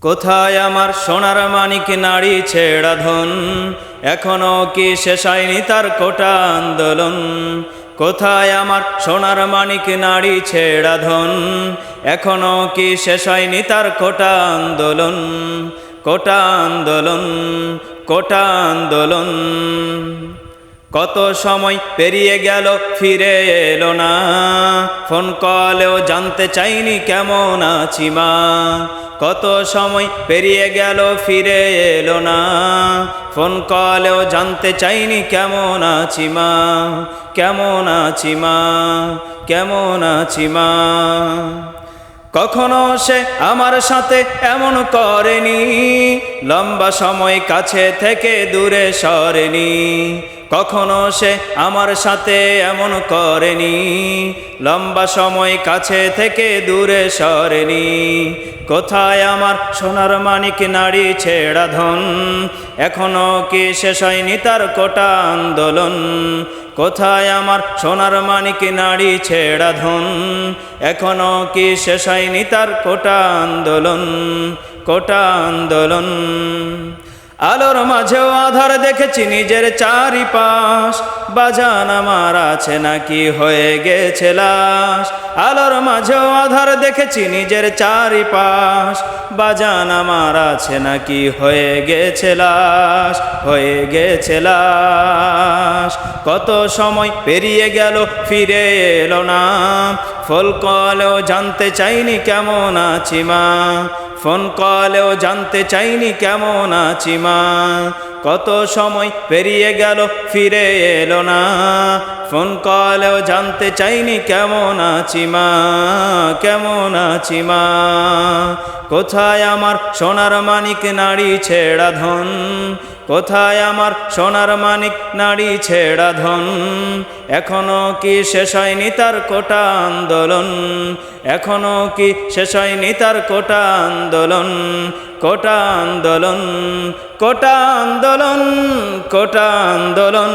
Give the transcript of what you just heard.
কোথায় আমার সোনার মানিক নারী ছেড়া ধন? এখনও কি শেষ হয়নি তার কোটা আন্দোলন? কোথায় আমার সোনার মানিক নারী ছেড়া ধন? এখনও কি শেষ হয়নি তার কোটা আন্দোলন? কোটা আন্দোলন কোটা আন্দোলন। কত সময় পেরিয়ে গেল, ফিরে এলো না। ফোন কলেও জানতে চাইনি কেমন আছি মা। কত সময় পেরিয়ে গেল, ফিরে এলো না। ফোন কলেও জানতে চাইনি কেমন আছি মা। কেমন আছি মা। কেমন আছি মা। কখনো সে আমার সাথে এমন করেনি। লম্বা সময় কাছে থেকে দূরে সরেনি। কখনো সে আমার সাথে এমন করেনি। লম্বা সময় কাছে থেকে দূরে সরেনি। কোথায় আমার সোনার মানিক নারী ছেড়া ধন? এখনও কি শেষ হয়নি তার কোটা আন্দোলন? কোথায় আমার সোনার মানিক নারী ছেড়া ধন? এখনও কি শেষ হয়নি তার কোটা আন্দোলন? কোটা আন্দোলন। আলোর মাঝেও আধার দেখেছি নিজের চারিপাশ। বাজান আমার আছে নাকি হয়ে গেছে লাশ। আলোর মাঝেও আধার দেখেছি নিজের চারিপাশ। বাজান আমার আছে নাকি হয়ে গেছে লাশ, হয়ে গেছে লাশ। কত সময় পেরিয়ে গেল, ফিরে এলো না। ফল কলেও জানতে চাইনি কেমন আছি মা। ফোন কলেও জানতে চাইনি কেমন আছি মা। কত সময় পেরিয়ে গেল, ফিরে এলো না। ফোন কলেও জানতে চাইনি কেমন আছি মা, কেমন আছি মা। কোথায় আমার সোনার মানিক নাড়ি ছেড়া ধন? কোথায় আমার সোনার মানিক নাড়ি ছেড়া ধন? এখনও কি শেষ হয়নি তার কোটা আন্দোলন? এখনও কি শেষ হয়নি তার কোটা আন্দোলন? কোটা আন্দোলন কোটা আন্দোলন কোটা আন্দোলন।